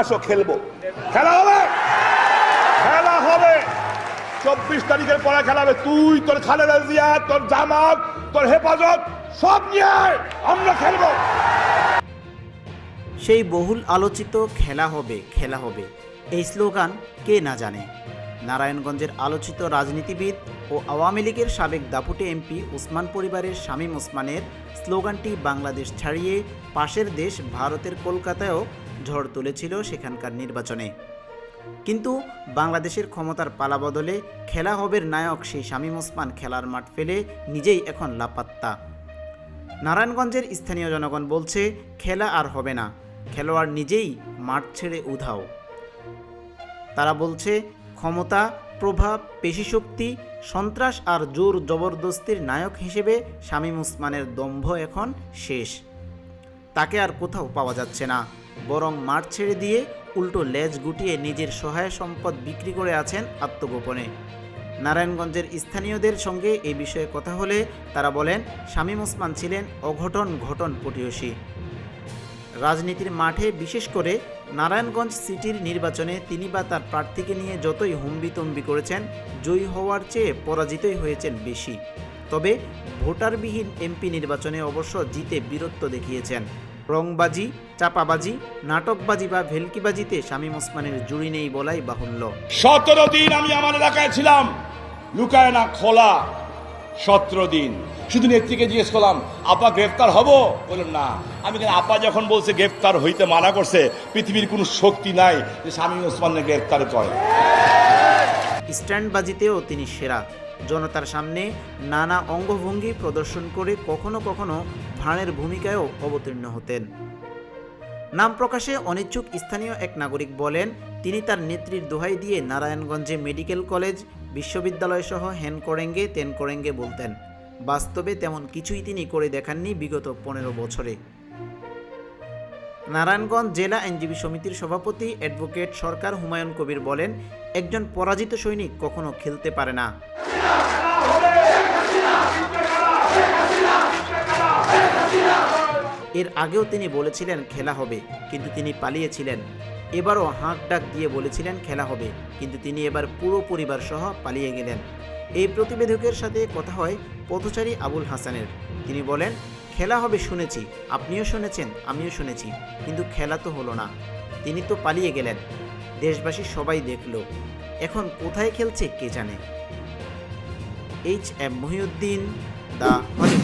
আসো খেলব। খেলা হবে? খেলা হবে। চব্বিশ তারিখের পরে খেলা হবে। তুই, তোর খালেদা জিয়া, তোর জামাত, তোর হেফাজত, সব নিয়ে আমরা খেলব। সেই বহুল আলোচিত খেলা হবে খেলা হবে। এই স্লোগান কে না জানে? নারায়ণগঞ্জের আলোচিত রাজনীতিবিদ ও আওয়ামী লীগের সাবেক দাপুটে এমপি ওসমান পরিবারের শামীম ওসমানের স্লোগানটি বাংলাদেশ ছাড়িয়ে পাশের দেশ ভারতের কলকাতায়ও ঝড় তুলেছিল সেখানকার নির্বাচনে। কিন্তু বাংলাদেশের ক্ষমতার পালা বদলে খেলা হবের নায়ক সেই শামীম ওসমান খেলার মাঠ ফেলে নিজেই এখন লাপাত্তা। নারায়ণগঞ্জের স্থানীয় জনগণ বলছে, খেলা আর হবে না, খেলোয়াড় নিজেই মাঠ ছেড়ে উধাও। তারা বলছে, ক্ষমতা, প্রভাব, পেশিশক্তি, সন্ত্রাস আর জোর জবরদস্তির নায়ক হিসেবে শামীম ওসমানের দম্ভ এখন শেষ। তাকে আর কোথাও পাওয়া যাচ্ছে না। বরং মাঠ ছেড়ে দিয়ে উল্টো লেজ গুটিয়ে নিজের সহায় সম্পদ বিক্রি করে আছেন আত্মগোপনে। নারায়ণগঞ্জের স্থানীয়দের সঙ্গে এই বিষয়ে কথা হলে তারা বলেন, শামীম ওসমান ছিলেন অঘটন ঘটন পটিয়সী। রাজনীতির মাঠে বিশেষ করে নারায়ণগঞ্জ সিটির নির্বাচনে তিনি বা তার প্রার্থীকে নিয়ে যতই হুম্বিতম্বি করেছেন, জয়ী হওয়ার চেয়ে পরাজিতই হয়েছেন বেশি। তবে ভোটারবিহীন এমপি নির্বাচনে অবশ্য জিতে বীরত্ব দেখিয়েছেন। রংবাজি চাপাবাজি নাটকবাজি বা ভেলকিবাজিতে শামীম ওসমানের জুড়ি নেই বলাই বাহুল্য। সতেরো দিন আমি আমার এলাকায় ছিলাম। লুকায় না খোলা। সতেরো দিন। শুধু নেত্রীকে জিজ্ঞেস করলাম আপা গ্রেফতার হব? বললাম না। আমি কেন আপা যখন বলছে গ্রেফতার হইতে মানা করছে পৃথিবীর কোনো শক্তি নাই যে স্বামী ওসমানের গ্রেফতার করে। স্ট্যান্ডবাজিতেও তিনি সেরা। জনতার সামনে নানা অঙ্গভঙ্গি প্রদর্শন করে কখনো কখনো ভাঁড়ের ভূমিকায়ও অবতীর্ণ হতেন। নাম প্রকাশে অনিচ্ছুক স্থানীয় এক নাগরিক বলেন, তিনি তার নেত্রীর দোহাই দিয়ে নারায়ণগঞ্জে মেডিকেল কলেজ, বিশ্ববিদ্যালয় সহ হ্যান করেঙ্গে তেন করেঙ্গে বলতেন। বাস্তবে তেমন কিছুই তিনি করে দেখাননি বিগত পনেরো বছরে। নারায়ণগঞ্জ জেলা আইনজীবী সমিতির সভাপতি অ্যাডভোকেট সরকার হুমায়ুন কবির বলেন, একজন পরাজিত সৈনিক কখনো খেলতে পারে না। এর আগেও তিনি বলেছিলেন খেলা হবে, কিন্তু তিনি পালিয়েছিলেন। এবারও হাঁক ডাক দিয়ে বলেছিলেন খেলা হবে, কিন্তু তিনি এবার পুরো পরিবার সহ পালিয়ে গেলেন। এই প্রতিবেদকের সাথে কথা হয় পথচারী আবুল হাসানের। তিনি বলেন খেলা হবে শুনেছি। আপনিও শুনেছেন, আমিও শুনেছি। কিন্তু খেলা তো হলো না। তিনি তো পালিয়ে গেলেন। দেশবাসী সবাই দেখল। এখন কোথায় খেলছে কে জানে? এইচ এম মহিউদ্দিন দা দ্য